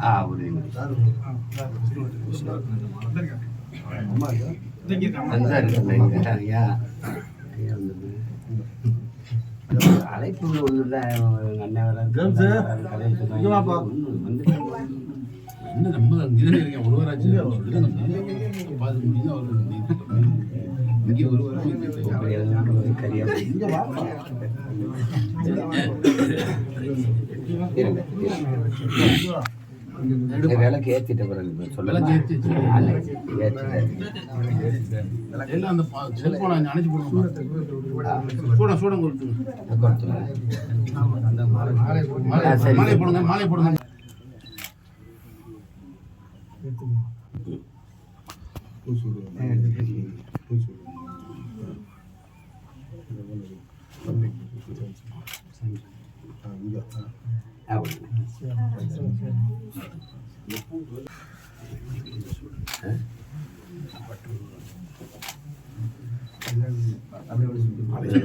ஆ அழைப்பு ஒன்று என்ன நம்ம இருக்கேன் ஒருவராச்சு பார்த்து முடிஞ்சு அவர் இங்கே ஒருவராக விளக்கு ஏற்றிட்ட பிறகு சொல்ல அந்த செல்போனை அணைச்சு போடுவோம் சூட மாலை போடுங்க மாலை போடுங்க.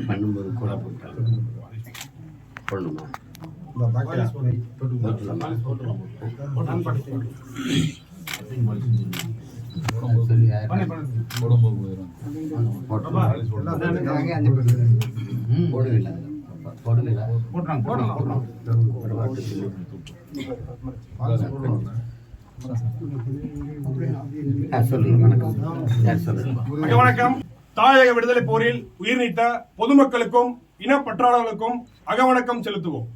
பண்ணும்போது கூட போட்டாங்க போடணுமா போடணும் போடணும் போடவில்லை போட்டுறாங்க வணக்கம். தாயக விடுதலை போரில் உயிர் நீத்த பொதுமக்களுக்கும் இனப்பற்றாளர்களுக்கும் அகவணக்கம் செலுத்துவோம்.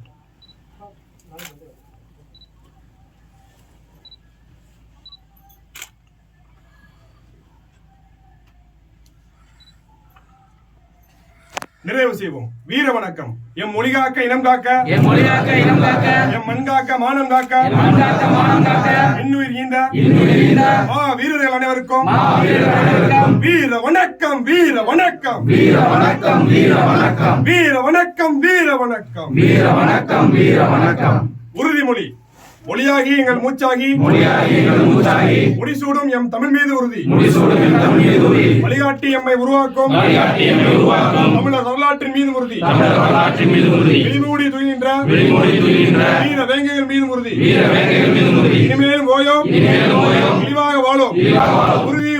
நிறைவு செய்வோம். வீர வணக்கம். எம் மொழி காக்க இனம் காக்க. என் மொழியாக்க இனம் காக்க. எம் மண் காக்க மானம் காக்க. மண் காக்க மானம் காக்க. இன்னுயிர் ஈந்த. இன்னுயிர் ஈந்த. மா வீரர்கள் அனைவருக்கும். வீர வணக்கம் வீர வணக்கம். வீர வணக்கம் வீர வணக்கம். வீர வணக்கம் வீர வணக்கம். வீர வணக்கம் வீர வணக்கம். உறுதிமொழி. மொழியாகி எங்கள் மூச்சாகி. மொழியாகி எங்கள் மூச்சாகி. முடிசூடும் எம் தமிழ் மீது உறுதி. முடிசூடும் என் தமிழ் மீதுரி வழிகாட்டி எம்மை உருவாக்கும். வழிகாட்டி எம்மை உருவாக்கும். தமிழர் வரலாற்றின் மீது உறுதி. தமிழர் வரலாற்றின் மீது உறுதி. விழிமூடி துயின்ற விழிமொழி துயின்ற வீர வேங்கைகள் மீது உறுதி. வீர வேங்கைகள் மீது உறுதி. இனிமேலும் ஓயோம். இனிமேலும் ஓயோம். இழிவாக வாழும். இழிவாக வாழும். உறுதி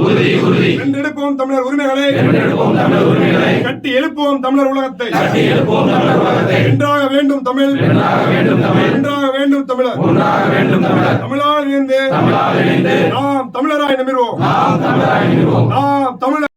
உறுதி உறுதி. உறுதி வென்றெடுப்போம் தமிழர் உரிமைகளை. வென்றெடுப்போம் தமிழர் உரிமைகளை. கட்டி எழுப்புவோம் தமிழர் உலகத்தை. கட்டி எழுப்போம் தமிழர் உலகத்தை. வென்றாக வேண்டும் தமிழ். வென்றாக வேண்டும் தமிழ். வென்றாக வேண்டும் தமிழர். ஒன்றாக வேண்டும் தமிழர். தமிழால் இணைந்து தமிழால் இணைந்து நாம் தமிழராய் நிமிர்வோம். நாம் தமிழராய் நிற்போம் நாம் தமிழர்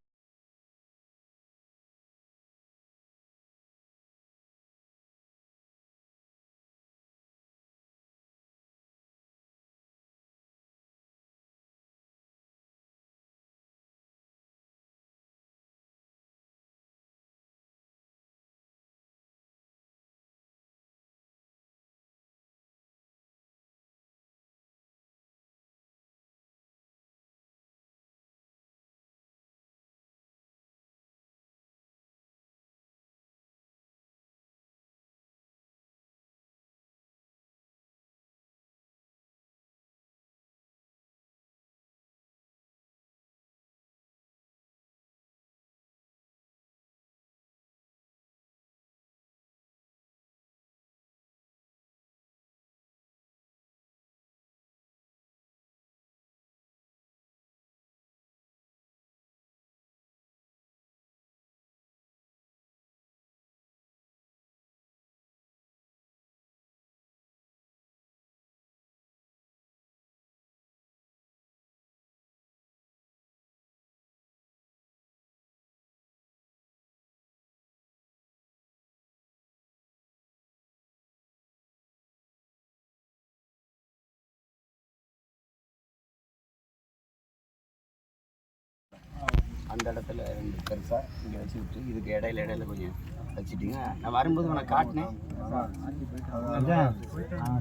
அந்த இடத்துல ரெண்டு பெருசா இங்கே வச்சு விட்டு இதுக்கு இடையில இடையில கொஞ்சம் வச்சுட்டீங்க. நான் வரும்போது உனக்கு காட்டினேன்.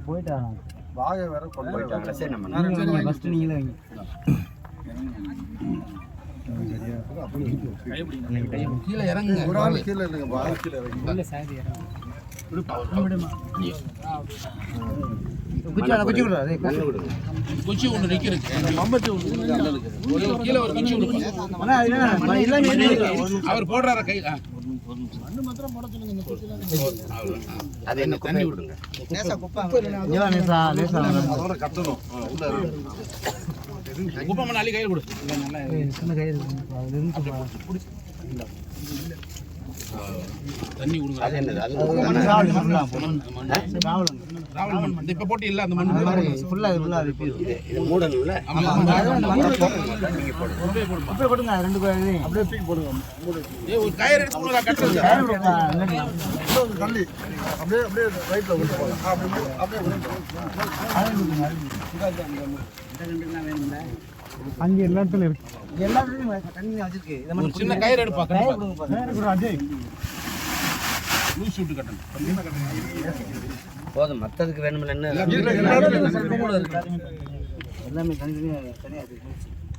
போயிட்டாங்க வாகை வேற கொண்டு போயிட்டாங்களா சரி நம்ம ஃபர்ஸ்ட் நீங்களே வைங்க. கீழே இறங்குங்க. ஒரு ஆள் கீழே இல்லைங்க வாகை கீழே வைங்க குச்சி கொடுங்க குச்சி ஒன்று நிக்கிறது கீழே ஒரு குச்சி கொடுப்பாங்க அவர் போடுறாரு கையில் அது என்ன தண்ணி விடுங்க. கத்தணும் குப்பம் கையில் கொடு. தண்ணி கொடுங்க. அது என்னது? அது இப்ப போட்டு இல்ல அந்த மண். இது இது மூடணும்ல? ஆமா, ஆமா. நீங்க போடுங்க. அப்படியே தூக்கி போடுங்க. ஒரு கயிறு எடுத்து கட்டுறது. அப்படியே அப்படியே ரைட்ல விட்டு போங்க ஆ, அப்படியே மூடு. அப்படியே விட்டு போங்க. ஒரு சின்ன கயிறு எடுப்பா. லூஸ் கட்டணும். போதும் மத்ததுக்கு வேணும்ல என்ன?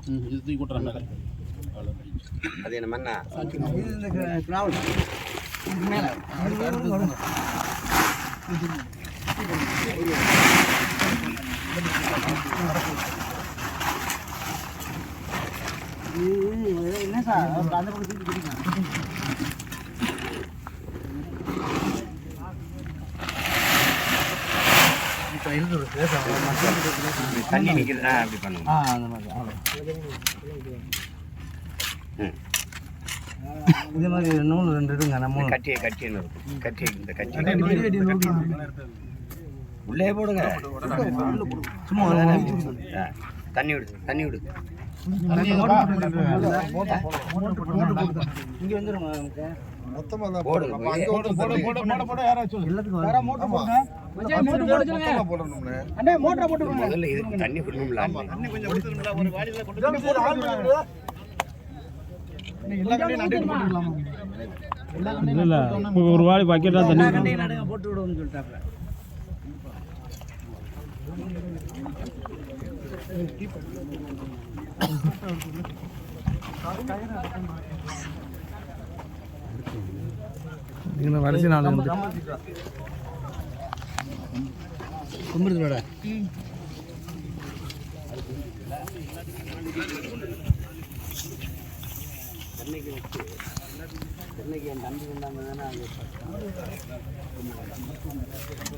ம், இது தூக்கி விட்டுறேன் மேல. அது என்ன மண்ணா தண்ணி நிக்குது அப்படி பண்ணுங்க அந்த மாதிரி இதே மாதிரி நூல் ரெண்டு எடுங்க நம்ம இந்த கட்டியை கட்டின்னு இருக்கும் கட்டி இந்த கட்டி உள்ளே போடுங்க சும்மா தண்ணி விடு தண்ணி விடு இங்க நமக்கு. மொத்தமா போடுங்க போடு, வந்து போடு. போடு, போடு, போடு, யாராச்சும் எல்லாத்துக்கும் ஆமா. மொத்தமா போடணும்னே. முதல்ல இதுக்கு தண்ணி இல்ல இப்போ ஒரு வாடி பக்கெட்டா தண்ணி போட்டு விடுவோம்னு சொல்லிட்டாப்ல வரிசை நாள் கும்பிடுதோட சென்னைக்கு என் தம்பி வந்தாங்க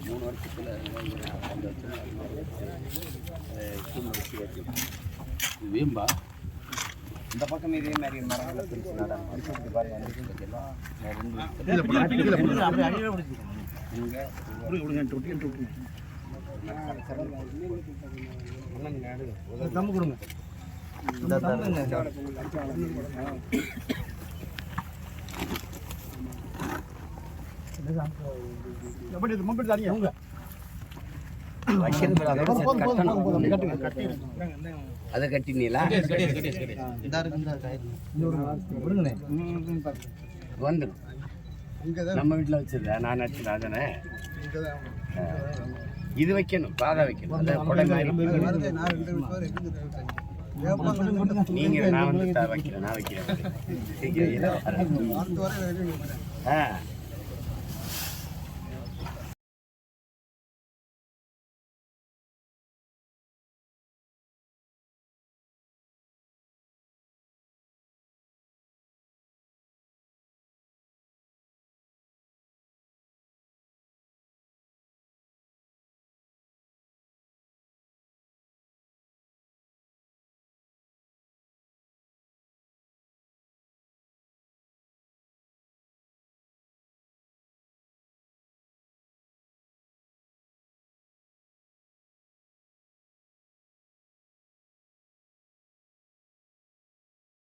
மூணு வருஷத்தில் ரெண்டு வருஷம் வேம்பா? இந்த பக்கம் இதே மாதிரி மரங்களை பிரிச்சு நடணும் பிரிச்சு பாருங்க ரெண்டு கொடுங்க. இந்த இருக்கு இந்த கயிறு விடுங்கண்ணே வந்துடும் இங்கதான் நம்ம வீட்டில் வச்சிருந்தேன் நான் நடிச்சது அதானே இது வைக்கணும் பாதை வைக்கணும். அந்த கொடை நீங்க நான் வந்து வைக்கிறேன் நான் வைக்கிறேன். ஆ.